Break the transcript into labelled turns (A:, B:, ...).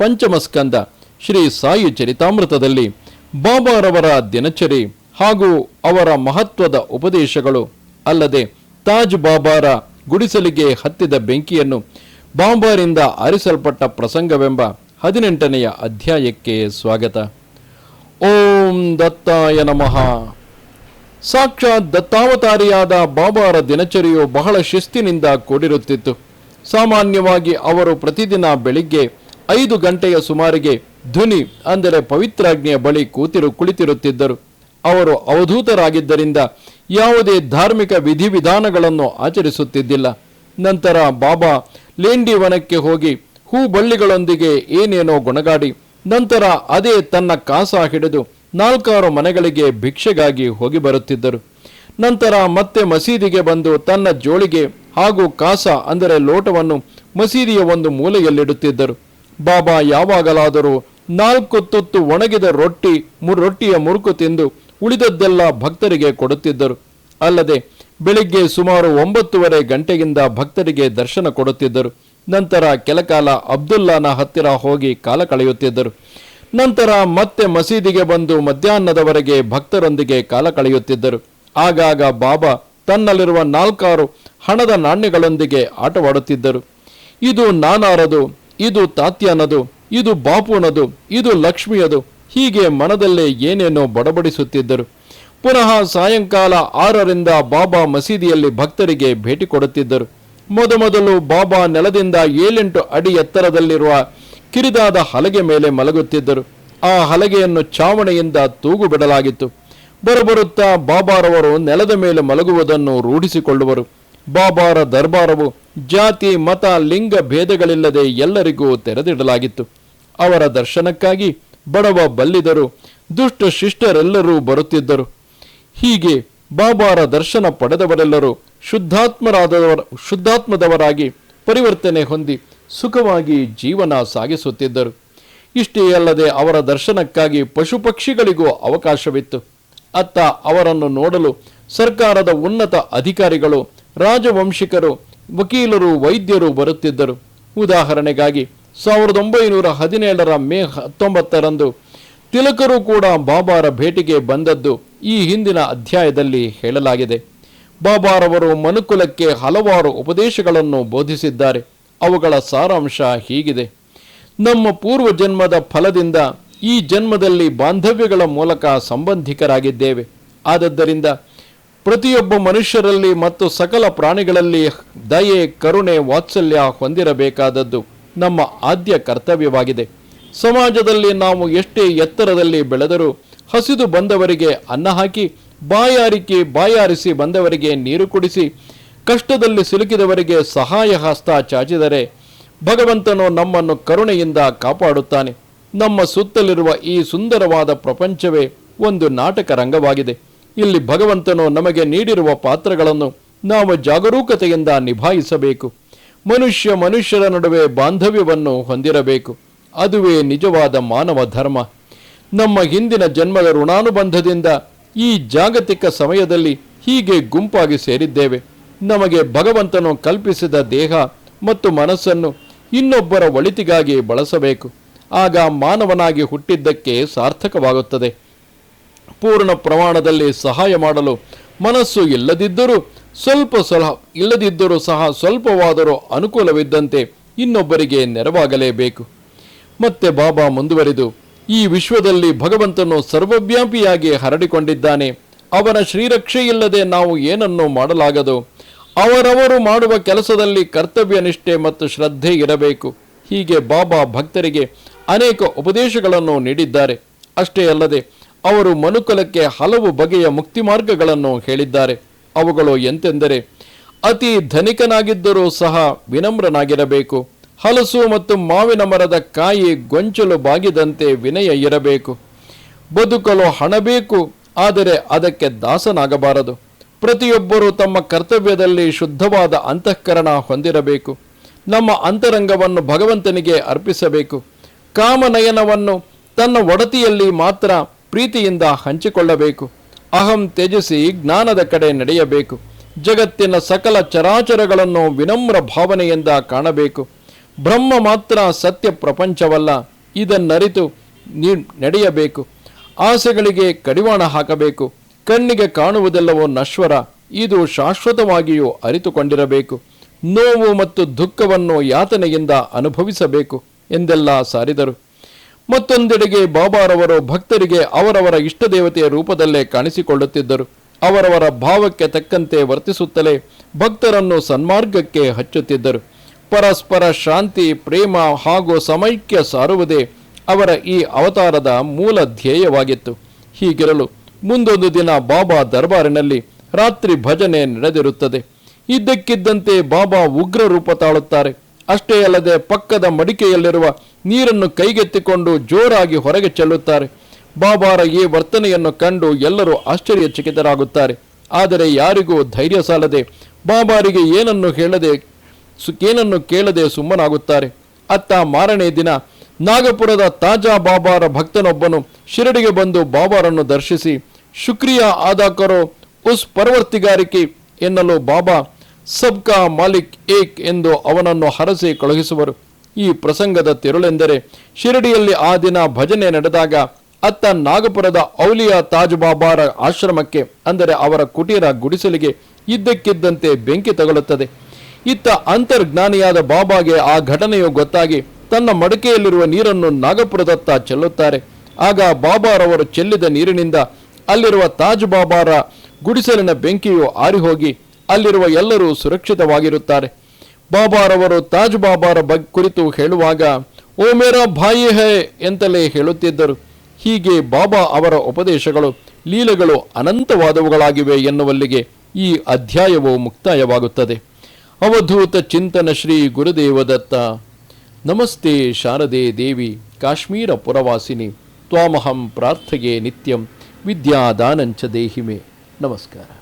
A: ಪಂಚಮಸ್ಕಂದ ಶ್ರೀ ಸಾಯಿ ಚರಿತಾಮೃತದಲ್ಲಿ ಬಾಬಾರವರ ದಿನಚರಿ ಹಾಗೂ ಅವರ ಮಹತ್ವದ ಉಪದೇಶಗಳು, ಅಲ್ಲದೆ ತಾಜ್ ಬಾಬಾರ ಗುಡಿಸಲಿಗೆ ಹತ್ತಿದ ಬೆಂಕಿಯನ್ನು ಬಾಂಬಾರಿಂದ ಆರಿಸಲ್ಪಟ್ಟ ಪ್ರಸಂಗವೆಂಬ ಹದಿನೆಂಟನೆಯ ಅಧ್ಯಾಯಕ್ಕೆ ಸ್ವಾಗತ. ಓಂ ದತ್ತಾಯ ನಮಃ. ಸಾಕ್ಷಾತ್ ದತ್ತಾವತಾರಿಯಾದ ಬಾಬಾರ ದಿನಚರಿಯು ಬಹಳ ಶಿಸ್ತಿನಿಂದ ಕೂಡಿರುತ್ತಿತ್ತು. ಸಾಮಾನ್ಯವಾಗಿ ಅವರು ಪ್ರತಿದಿನ ಬೆಳಿಗ್ಗೆ ಐದು ಗಂಟೆಯ ಸುಮಾರಿಗೆ ಧ್ವನಿ, ಅಂದರೆ ಪವಿತ್ರಾಜ್ಞೆಯ ಬಳಿ ಕೂತಿರು, ಕುಳಿತಿರುತ್ತಿದ್ದರು. ಅವರು ಅವಧೂತರಾಗಿದ್ದರಿಂದ ಯಾವುದೇ ಧಾರ್ಮಿಕ ವಿಧಿವಿಧಾನಗಳನ್ನು ಆಚರಿಸುತ್ತಿದ್ದಿಲ್ಲ. ನಂತರ ಬಾಬಾ ಲೇಂಡಿ ವನಕ್ಕೆ ಹೋಗಿ ಹೂ ಬಳ್ಳಿಗಳೊಂದಿಗೆ ಏನೇನೋ ಗುಣಗಾಡಿ, ನಂತರ ಅದೇ ತನ್ನ ಕಾಸ ಹಿಡಿದು ನಾಲ್ಕಾರು ಮನೆಗಳಿಗೆ ಭಿಕ್ಷೆಗಾಗಿ ಹೋಗಿ ಬರುತ್ತಿದ್ದರು. ನಂತರ ಮತ್ತೆ ಮಸೀದಿಗೆ ಬಂದು ತನ್ನ ಜೋಳಿಗೆ ಹಾಗೂ ಕಾಸ, ಅಂದರೆ ಲೋಟವನ್ನು ಮಸೀದಿಯ ಒಂದು ಮೂಲೆಯಲ್ಲಿಡುತ್ತಿದ್ದರು. ಬಾಬಾ ಯಾವಾಗಲಾದರೂ ನಾಲ್ಕು ತುತ್ತು ಒಣಗಿದ ರೊಟ್ಟಿ ರೊಟ್ಟಿಯ ಮುರುಕು ತಿಂದು ಉಳಿದದ್ದೆಲ್ಲ ಭಕ್ತರಿಗೆ ಕೊಡುತ್ತಿದ್ದರು. ಅಲ್ಲದೆ ಬೆಳಿಗ್ಗೆ ಸುಮಾರು ಒಂಬತ್ತುವರೆ ಗಂಟೆಯಿಂದ ಭಕ್ತರಿಗೆ ದರ್ಶನ ಕೊಡುತ್ತಿದ್ದರು. ನಂತರ ಕೆಲಕಾಲ ಅಬ್ದುಲ್ಲಾನ ಹತ್ತಿರ ಹೋಗಿ ಕಾಲ ಕಳೆಯುತ್ತಿದ್ದರು. ನಂತರ ಮತ್ತೆ ಮಸೀದಿಗೆ ಬಂದು ಮಧ್ಯಾಹ್ನದವರೆಗೆ ಭಕ್ತರೊಂದಿಗೆ ಕಾಲ ಕಳೆಯುತ್ತಿದ್ದರು. ಆಗಾಗ ಬಾಬಾ ತನ್ನಲ್ಲಿರುವ ನಾಲ್ಕಾರು ಹಣದ ನಾಣ್ಯಗಳೊಂದಿಗೆ ಆಟವಾಡುತ್ತಿದ್ದರು. ಇದು ನಾನಾರದು ಇದು ತಾತ್ಯಾನದು, ಇದು ಬಾಪುನದು, ಇದು ಲಕ್ಷ್ಮಿಯದು, ಹೀಗೆ ಮನದಲ್ಲೇ ಏನೇನೋ ಬಡಬಡಿಸುತ್ತಿದ್ದರು. ಪುನಃ ಸಾಯಂಕಾಲ ಆರರಿಂದ ಬಾಬಾ ಮಸೀದಿಯಲ್ಲಿ ಭಕ್ತರಿಗೆ ಭೇಟಿ ಕೊಡುತ್ತಿದ್ದರು. ಮೊದಮೊದಲು ಬಾಬಾ ನೆಲದಿಂದ ಏಳೆಂಟು ಅಡಿ ಎತ್ತರದಲ್ಲಿರುವ ಕಿರಿದಾದ ಹಲಗೆ ಮೇಲೆ ಮಲಗುತ್ತಿದ್ದರು. ಆ ಹಲಗೆಯನ್ನು ಚಾವಣೆಯಿಂದ ತೂಗು ಬಿಡಲಾಗಿತ್ತು ಬರಬರುತ್ತಾ ಬಾಬಾರವರು ನೆಲದ ಮೇಲೆ ಮಲಗುವುದನ್ನು ರೂಢಿಸಿಕೊಳ್ಳುವರು. ಬಾಬಾರ ದರ್ಬಾರವು ಜಾತಿ, ಮತ, ಲಿಂಗ ಭೇದಗಳಿಲ್ಲದೆ ಎಲ್ಲರಿಗೂ ತೆರೆದಿಡಲಾಗಿತ್ತು. ಅವರ ದರ್ಶನಕ್ಕಾಗಿ ಬಡವ ಬಲ್ಲಿದರು ದುಷ್ಟ ಶಿಷ್ಟರೆಲ್ಲರೂ ಬರುತ್ತಿದ್ದರು. ಹೀಗೆ ಬಾಬಾರ ದರ್ಶನ ಪಡೆದವರೆಲ್ಲರೂ ಶುದ್ಧಾತ್ಮರಾದವರ, ಶುದ್ಧಾತ್ಮದವರಾಗಿ ಪರಿವರ್ತನೆ ಹೊಂದಿ ಸುಖವಾಗಿ ಜೀವನ ಸಾಗಿಸುತ್ತಿದ್ದರು. ಇಷ್ಟೇ ಅಲ್ಲದೆ ಅವರ ದರ್ಶನಕ್ಕಾಗಿ ಪಶು ಪಕ್ಷಿಗಳಿಗೂ ಅವಕಾಶವಿತ್ತು. ಅತ್ತ ಅವರನ್ನು ನೋಡಲು ಸರ್ಕಾರದ ಉನ್ನತ ಅಧಿಕಾರಿಗಳು, ರಾಜವಂಶಿಕರು ವಕೀಲರು, ವೈದ್ಯರು ಬರುತ್ತಿದ್ದರು. ಉದಾಹರಣೆಗಾಗಿ, ಸಾವಿರದ ಒಂಬೈನೂರ ಹದಿನೇಳರ ಮೇ ಹತ್ತೊಂಬತ್ತರಂದು ತಿಲಕರು ಕೂಡ ಬಾಬಾರ ಭೇಟಿಗೆ ಬಂದದ್ದು ಈ ಹಿಂದಿನ ಅಧ್ಯಾಯದಲ್ಲಿ ಹೇಳಲಾಗಿದೆ. ಬಾಬಾರವರು ಮನುಕುಲಕ್ಕೆ ಹಲವಾರು ಉಪದೇಶಗಳನ್ನು ಬೋಧಿಸಿದ್ದಾರೆ. ಅವುಗಳ ಸಾರಾಂಶ ಹೀಗಿದೆ. ನಮ್ಮ ಪೂರ್ವ ಜನ್ಮದ ಫಲದಿಂದ ಈ ಜನ್ಮದಲ್ಲಿ ಬಾಂಧವ್ಯಗಳ ಮೂಲಕ ಸಂಬಂಧಿಕರಾಗಿದ್ದೇವೆ. ಆದದ್ದರಿಂದ ಪ್ರತಿಯೊಬ್ಬ ಮನುಷ್ಯರಲ್ಲಿ ಮತ್ತು ಸಕಲ ಪ್ರಾಣಿಗಳಲ್ಲಿ ದಯೆ, ಕರುಣೆ, ವಾತ್ಸಲ್ಯ ಹೊಂದಿರಬೇಕಾದದ್ದು ನಮ್ಮ ಆದ್ಯ ಕರ್ತವ್ಯವಾಗಿದೆ. ಸಮಾಜದಲ್ಲಿ ನಾವು ಎಷ್ಟೇ ಎತ್ತರದಲ್ಲಿ ಬೆಳೆದರೂ ಹಸಿದು ಬಂದವರಿಗೆ ಅನ್ನ ಹಾಕಿ, ಬಾಯಾರಿಕೆ, ಬಾಯಾರಿಸಿ ಬಂದವರಿಗೆ ನೀರು ಕುಡಿಸಿ, ಕಷ್ಟದಲ್ಲಿ ಸಿಲುಕಿದವರಿಗೆ ಸಹಾಯ ಹಸ್ತ ಚಾಚಿದರೆ ಭಗವಂತನು ನಮ್ಮನ್ನು ಕರುಣೆಯಿಂದ ಕಾಪಾಡುತ್ತಾನೆ. ನಮ್ಮ ಸುತ್ತಲಿರುವ ಈ ಸುಂದರವಾದ ಪ್ರಪಂಚವೇ ಒಂದು ನಾಟಕ ರಂಗವಾಗಿದೆ ಇಲ್ಲಿ ಭಗವಂತನು ನಮಗೆ ನೀಡಿರುವ ಪಾತ್ರಗಳನ್ನು ನಾವು ಜಾಗರೂಕತೆಯಿಂದ ನಿಭಾಯಿಸಬೇಕು. ಮನುಷ್ಯ ಮನುಷ್ಯರ ನಡುವೆ ಬಾಂಧವ್ಯವನ್ನು ಹೊಂದಿರಬೇಕು. ಅದುವೇ ನಿಜವಾದ ಮಾನವ ಧರ್ಮ. ನಮ್ಮ ಹಿಂದಿನ ಜನ್ಮದ ಋಣಾನುಬಂಧದಿಂದ ಈ ಜಾಗತಿಕ ಸಮಯದಲ್ಲಿ ಹೀಗೆ ಗುಂಪಾಗಿ ಸೇರಿದ್ದೇವೆ. ನಮಗೆ ಭಗವಂತನು ಕಲ್ಪಿಸಿದ ದೇಹ ಮತ್ತು ಮನಸ್ಸನ್ನು ಇನ್ನೊಬ್ಬರ ಒಳಿತಿಗಾಗಿ ಬಳಸಬೇಕು. ಆಗ ಮಾನವನಾಗಿ ಹುಟ್ಟಿದ್ದಕ್ಕೆ ಸಾರ್ಥಕವಾಗುತ್ತದೆ. ಪೂರ್ಣ ಪ್ರಮಾಣದಲ್ಲಿ ಸಹಾಯ ಮಾಡಲು ಮನಸ್ಸು ಇಲ್ಲದಿದ್ದರೂ, ಸ್ವಲ್ಪ ಸಲಹ ಇಲ್ಲದಿದ್ದರೂ ಸಹ ಸ್ವಲ್ಪವಾದರೂ ಅನುಕೂಲವಿದ್ದಂತೆ ಇನ್ನೊಬ್ಬರಿಗೆ ನೆರವಾಗಲೇಬೇಕು. ಮತ್ತೆ ಬಾಬಾ ಮುಂದುವರಿದು, ಈ ವಿಶ್ವದಲ್ಲಿ ಭಗವಂತನು ಸರ್ವವ್ಯಾಪಿಯಾಗಿ ಹರಡಿಕೊಂಡಿದ್ದಾನೆ. ಅವನ ಶ್ರೀರಕ್ಷೆಯಿಲ್ಲದೆ ನಾವು ಏನನ್ನೂ ಮಾಡಲಾಗದು? ಅವರವರು ಮಾಡುವ ಕೆಲಸದಲ್ಲಿ ಕರ್ತವ್ಯ ನಿಷ್ಠೆ ಮತ್ತು ಶ್ರದ್ಧೆ ಇರಬೇಕು. ಹೀಗೆ ಬಾಬಾ ಭಕ್ತರಿಗೆ ಅನೇಕ ಉಪದೇಶಗಳನ್ನು ನೀಡಿದ್ದಾರೆ. ಅಷ್ಟೇ ಅಲ್ಲದೆ ಅವರು ಮನುಕುಲಕ್ಕೆ ಹಲವು ಬಗೆಯ ಮುಕ್ತಿ ಮಾರ್ಗಗಳನ್ನು ಹೇಳಿದ್ದಾರೆ. ಅವುಗಳು ಎಂತೆಂದರೆ, ಅತಿ ಧನಿಕನಾಗಿದ್ದರೂ ಸಹ ವಿನಮ್ರನಾಗಿರಬೇಕು. ಹಲಸು ಮತ್ತು ಮಾವಿನ ಮರದ ಕಾಯಿ ಗೊಂಚಲು ಬಾಗಿದಂತೆ ವಿನಯ ಇರಬೇಕು. ಬದುಕಲು ಹಣ ಬೇಕು, ಆದರೆ ಅದಕ್ಕೆ ದಾಸನಾಗಬಾರದು. ಪ್ರತಿಯೊಬ್ಬರೂ ತಮ್ಮ ಕರ್ತವ್ಯದಲ್ಲಿ ಶುದ್ಧವಾದ ಅಂತಃಕರಣ ಹೊಂದಿರಬೇಕು. ನಮ್ಮ ಅಂತರಂಗವನ್ನು ಭಗವಂತನಿಗೆ ಅರ್ಪಿಸಬೇಕು. ಕಾಮನಯನವನ್ನು ತನ್ನ ಒಡತಿಯಲ್ಲಿ ಮಾತ್ರ ಪ್ರೀತಿಯಿಂದ ಹಂಚಿಕೊಳ್ಳಬೇಕು. ಅಹಂ ತ್ಯಜಿಸಿ ಜ್ಞಾನದ ಕಡೆ ನಡೆಯಬೇಕು. ಜಗತ್ತಿನ ಸಕಲ ಚರಾಚರಗಳನ್ನು ವಿನಮ್ರ ಭಾವನೆಯಿಂದ ಕಾಣಬೇಕು. ಬ್ರಹ್ಮ ಮಾತ್ರ ಸತ್ಯ ಪ್ರಪಂಚವಲ್ಲ, ಇದನ್ನರಿತು ನಡೆಯಬೇಕು. ಆಸೆಗಳಿಗೆ ಕಡಿವಾಣ ಹಾಕಬೇಕು. ಕಣ್ಣಿಗೆ ಕಾಣುವುದೆಲ್ಲವೋ ನಶ್ವರ, ಇದು ಶಾಶ್ವತವಾಗಿಯೂ ಅರಿತುಕೊಂಡಿರಬೇಕು. ನೋವು ಮತ್ತು ದುಃಖವನ್ನು ಯಾತನೆಯಿಂದ ಅನುಭವಿಸಬೇಕು ಎಂದೆಲ್ಲ ಸಾರಿದರು. ಮತ್ತೊಂದೆಡೆಗೆ ಬಾಬಾರವರು ಭಕ್ತರಿಗೆ ಅವರವರ ಇಷ್ಟದೇವತೆಯ ರೂಪದಲ್ಲೇ ಕಾಣಿಸಿಕೊಳ್ಳುತ್ತಿದ್ದರು. ಅವರವರ ಭಾವಕ್ಕೆ ತಕ್ಕಂತೆ ವರ್ತಿಸುತ್ತಲೇ ಭಕ್ತರನ್ನು ಸನ್ಮಾರ್ಗಕ್ಕೆ ಹಚ್ಚುತ್ತಿದ್ದರು. ಪರಸ್ಪರ ಶಾಂತಿ, ಪ್ರೇಮ ಹಾಗೂ ಸಮೈಕ್ಯ ಸಾರುವುದೇ ಅವರ ಈ ಅವತಾರದ ಮೂಲ ಧ್ಯೇಯವಾಗಿತ್ತು. ಹೀಗಿರಲು ಮುಂದೊಂದು ದಿನ ಬಾಬಾ ದರ್ಬಾರಿನಲ್ಲಿ ರಾತ್ರಿ ಭಜನೆ ನಡೆದಿರುತ್ತದೆ. ಇದ್ದಕ್ಕಿದ್ದಂತೆ ಬಾಬಾ ಉಗ್ರ ರೂಪ ತಾಳುತ್ತಾರೆ. ಅಷ್ಟೇ ಅಲ್ಲದೆ ಪಕ್ಕದ ಮಡಿಕೆಯಲ್ಲಿರುವ ನೀರನ್ನು ಕೈಗೆತ್ತಿಕೊಂಡು ಜೋರಾಗಿ ಹೊರಗೆ ಚೆಲ್ಲುತ್ತಾರೆ. ಬಾಬಾರ ಈ ವರ್ತನೆಯನ್ನು ಕಂಡು ಎಲ್ಲರೂ ಆಶ್ಚರ್ಯಚಕಿತರಾಗುತ್ತಾರೆ. ಆದರೆ ಯಾರಿಗೂ ಧೈರ್ಯ ಸಾಲದೆ ಬಾಬಾರಿಗೆ ಏನನ್ನು ಹೇಳದೆ ಏನನ್ನು ಕೇಳದೆ ಸುಮ್ಮನಾಗುತ್ತಾರೆ. ಅತ್ತ ಮಾರನೇ ದಿನ ನಾಗಪುರದ ತಾಜಾ ಬಾಬಾರ ಭಕ್ತನೊಬ್ಬನು ಶಿರಡಿಗೆ ಬಂದು ಬಾಬಾರನ್ನು ದರ್ಶಿಸಿ, ಶುಕ್ರಿಯಾ ಆದಾಕರೋ, ಉಸ್ ಪರವರ್ತಿಗಾರಿಕೆ ಎನ್ನಲು ಬಾಬಾ ಸಬ್ಕಾ ಮಾಲಿಕ್ ಏಕ್ ಎಂದು ಅವನನ್ನು ಹರಸಿ ಕಳುಹಿಸುವರು. ಈ ಪ್ರಸಂಗದ ತಿರುಳೆಂದರೆ ಶಿರಡಿಯಲ್ಲಿ ಆ ದಿನ ಭಜನೆ ನಡೆದಾಗ ಅತ್ತ ನಾಗಪುರದ ಔಲಿಯಾ ತಾಜ್ ಬಾಬಾರ ಆಶ್ರಮಕ್ಕೆ, ಅಂದರೆ ಅವರ ಕುಟೀರ ಗುಡಿಸಲಿಗೆ ಇದ್ದಕ್ಕಿದ್ದಂತೆ ಬೆಂಕಿ ತಗಲುತ್ತದೆ. ಇತ್ತ ಅಂತರ್ಜ್ಞಾನಿಯಾದ ಬಾಬಾಗೆ ಆ ಘಟನೆಯು ಗೊತ್ತಾಗಿ ತನ್ನ ಮಡಕೆಯಲ್ಲಿರುವ ನೀರನ್ನು ನಾಗಪುರದತ್ತ ಚೆಲ್ಲುತ್ತಾರೆ. ಆಗ ಬಾಬಾರವರು ಚೆಲ್ಲಿದ ನೀರಿನಿಂದ ಅಲ್ಲಿರುವ ತಾಜ್ ಬಾಬಾರ ಗುಡಿಸಲಿನ ಬೆಂಕಿಯು ಆರಿಹೋಗಿ ಅಲ್ಲಿರುವ ಎಲ್ಲರೂ ಸುರಕ್ಷಿತವಾಗಿರುತ್ತಾರೆ. ಬಾಬಾರವರು ತಾಜ್ ಬಾಬಾರ ಬಗ್ಗೆ ಕುರಿತು ಹೇಳುವಾಗ, ಓ ಮೇರಾ ಭಾಯಿ ಹೇ ಎಂತಲೇ ಹೇಳುತ್ತಿದ್ದರು. ಹೀಗೆ ಬಾಬಾ ಅವರ ಉಪದೇಶಗಳು, ಲೀಲೆಗಳು ಅನಂತವಾದವುಗಳಾಗಿವೆ ಎನ್ನುವಲ್ಲಿಗೆ ಈ ಅಧ್ಯಾಯವು ಮುಕ್ತಾಯವಾಗುತ್ತದೆ. ಅವಧೂತ ಚಿಂತನ ಶ್ರೀ ಗುರುದೇವದತ್ತ. ನಮಸ್ತೆ ಶಾರದೆ ದೇವಿ, ಕಾಶ್ಮೀರ ಪುರವಾಸಿನಿ, ತ್ವಾಮಹಂ ಪ್ರಾರ್ಥಗೆ ನಿತ್ಯಂ, ವಿದ್ಯಾದಾನಂಚ ದೇಹಿಮೆ. ನಮಸ್ಕಾರ.